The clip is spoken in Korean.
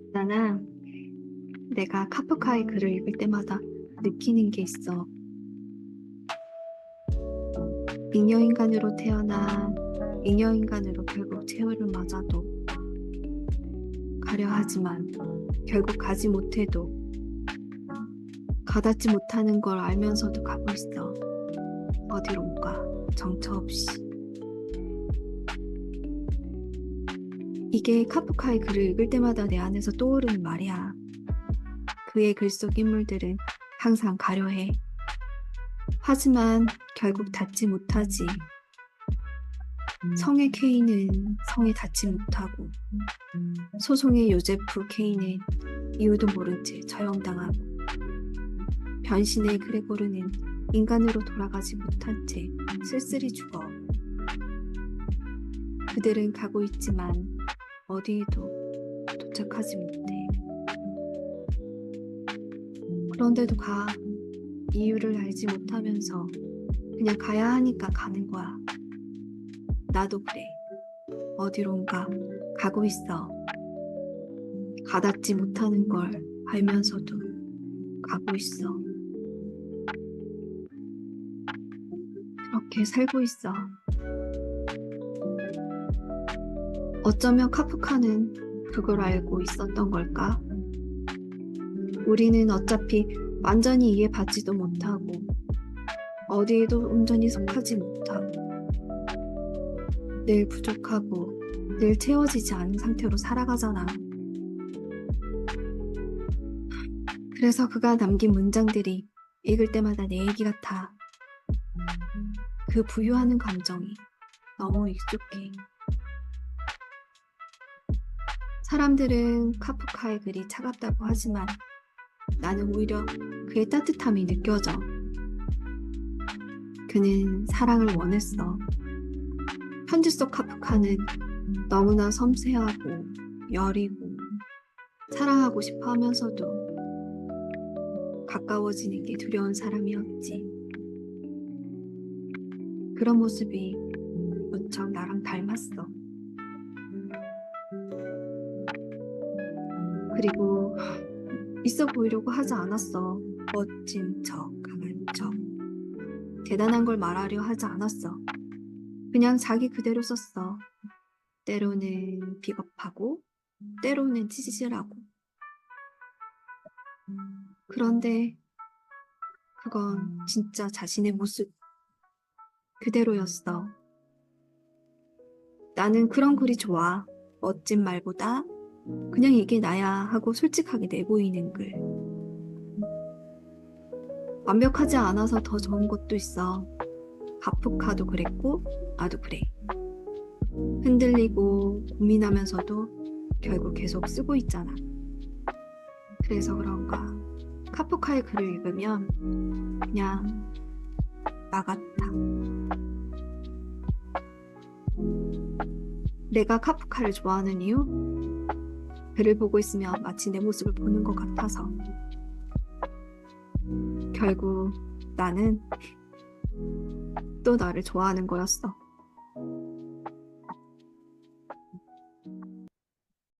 있잖아. 내가 카프카의 글을 읽을 때마다 느끼는 게 있어. 잉여인간으로 태어나 잉여인간으로 결국 최후를 맞아도 가려 하지만 결국 가지 못해도 가닿지 못하는 걸 알면서도 가고 있어. 어디론가 정처 없이. 이게 카프카의 글을 읽을 때마다 내 안에서 떠오르는 말이야. 그의 글 속 인물들은 항상 가려해. 하지만 결국 닿지 못하지. 성의 케이는 성에 닿지 못하고, 소송의 요제프 케이는 이유도 모른 채 처형당하고, 변신의 그레고르는 인간으로 돌아가지 못한 채 쓸쓸히 죽어. 그들은 가고 있지만 어디에도 도착하지 못해. 그런데도 가. 이유를 알지 못하면서 그냥 가야 하니까 가는 거야. 나도 그래. 어디론가 가고 있어. 가닿지 못하는 걸 알면서도 가고 있어. 그렇게 살고 있어. 어쩌면 카프카는 그걸 알고 있었던 걸까? 우리는 어차피 완전히 이해받지도 못하고 어디에도 온전히 속하지 못하고 늘 부족하고 늘 채워지지 않은 상태로 살아가잖아. 그래서 그가 남긴 문장들이 읽을 때마다 내 얘기 같아. 그 부유하는 감정이 너무 익숙해. 사람들은 카프카의 글이 차갑다고 하지만 나는 오히려 그의 따뜻함이 느껴져. 그는 사랑을 원했어. 편지 속 카프카는 너무나 섬세하고 여리고 사랑하고 싶어 하면서도 가까워지는 게 두려운 사람이었지. 그런 모습이 무척 나랑 닮았어. 그리고 있어 보이려고 하지 않았어. 멋진 척, 강한 척. 대단한 걸 말하려 하지 않았어. 그냥 자기 그대로 썼어. 때로는 비겁하고, 때로는 찌질하고. 그런데 그건 진짜 자신의 모습 그대로였어. 나는 그런 글이 좋아. 멋진 말보다 그냥 이게 나야 하고 솔직하게 내보이는 글. 완벽하지 않아서 더 좋은 것도 있어. 가프카도 그랬고, 나도 그래. 흔들리고 고민하면서도 결국 계속 쓰고 있잖아. 그래서 그런가. 카프카의 글을 읽으면 그냥 나 같아. 내가 카프카를 좋아하는 이유? 글을 보고 있으면 마치 내 모습을 보는 것 같아서. 결국 나는 또 나를 좋아하는 거였어.